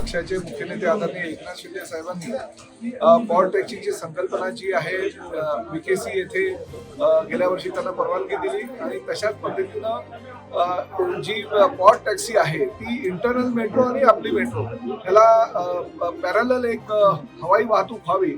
पक्षाचे मुख्य नेते आदरणीय एकनाथ शिंदे साहेबांनी अ, पॉवर टॅक्सीची संकल्पना जी आहे बीकेसी येथे गेल्या वर्षी त्यांना परवानगी दिली आणि तशाच पद्धतीनं जी पॉवर टॅक्सी आहे ती इंटरनल मेट्रो आणि आपली मेट्रो ह्याला पॅरल एक हवाई वाहतूक व्हावी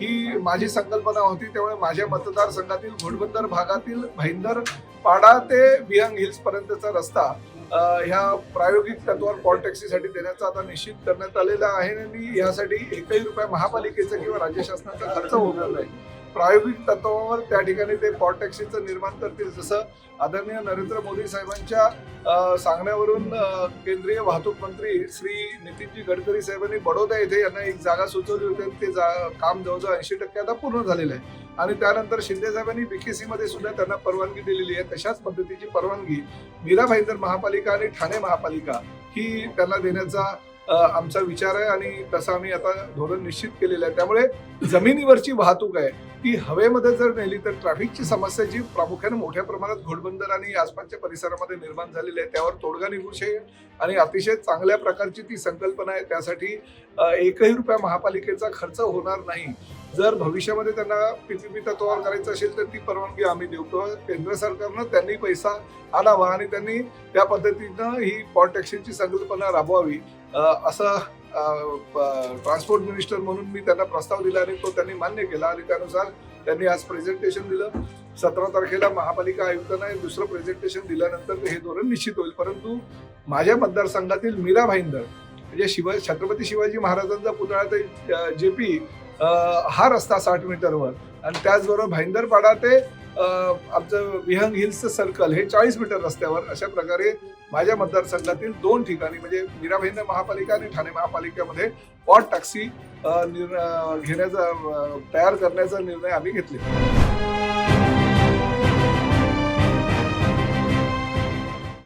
ही माझी संकल्पना होती. त्यामुळे माझ्या मतदारसंघातील घोडबंदर भागातील भाईंदर पाडा ते विहंग हिल्स पर्यंतचा रस्ता ह्या प्रायोगिक तत्वावर पॉल टॅक्सीसाठी देण्याचा आता निश्चित करण्यात आलेला आहे आणि यासाठी एकही रुपया महापालिकेचा किंवा राज्य शासनाचा खर्च होणार नाही. प्रायोगिक तत्वावर त्या ठिकाणी ते पॉट टॅक्सीचं निर्माण करतील. जसं आदरणीय नरेंद्र मोदी साहेबांच्या सांगण्यावरून केंद्रीय वाहतूक मंत्री श्री नितीनजी गडकरी साहेबांनी बडोदा येथे यांना एक जागा सुचवली होती ते जा- काम जवळजवळ ऐंशी टक्के आता पूर्ण झालेलं आहे. आणि त्यानंतर शिंदे साहेबांनी बीकेसीमध्ये सुद्धा त्यांना परवानगी दिलेली आहे. तशाच पद्धतीची परवानगी मीरा भाईंदर महापालिका आणि ठाणे महापालिका ही त्यांना देण्याचा आमचा विचार आहे आणि तसं आम्ही आता धोरण निश्चित केलेलं आहे. त्यामुळे जमिनीवरची वाहतूक आहे ती हवेमध्ये जर नेली तर ट्रॅफिकची समस्या जी प्रामुख्याने मोठ्या प्रमाणात घोडबंदर आणि आसपासच्या परिसरामध्ये निर्माण झालेली आहे त्यावर तोडगा निघू शकेल आणि अतिशय चांगल्या प्रकारची ती संकल्पना आहे. त्यासाठी एकही रुपया महापालिकेचा खर्च होणार नाही. जर भविष्यामध्ये त्यांना पीपीपी तत्वावर करायचं असेल तर ती परवानगी आम्ही देऊ. किंवा केंद्र सरकारनं त्यांनी पैसा आणावा आणि त्यांनी त्या पद्धतीनं ही पॉट टॅक्सीची संकल्पना राबवावी. असं ट्रान्सपोर्ट मिनिस्टर म्हणून मी त्यांना प्रस्ताव दिला आणि तो त्यांनी मान्य केला आणि त्यानुसार त्यांनी आज प्रेझेंटेशन दिलं. सतरा तारखेला महापालिका आयुक्तांना दुसरं प्रेझेंटेशन दिल्यानंतर हे धोरण निश्चित होईल. परंतु माझ्या मतदारसंघातील मीरा भाईंदर म्हणजे शिवा छत्रपती शिवाजी महाराजांचा पुतळा ते जे पी हा रस्ता साठ मीटरवर आणि त्याचबरोबर भाईंदरपाडा ते आमचं विहंग हिल्सचं सर्कल हे चाळीस मीटर रस्त्यावर अशा प्रकारे माझ्या मतदारसंघातील दोन ठिकाणी म्हणजे मीराभाईंद महापालिका आणि ठाणे महापालिकेमध्ये पॉट टॅक्सी घेण्याचा तयार करण्याचा निर्णय आम्ही घेतलेला.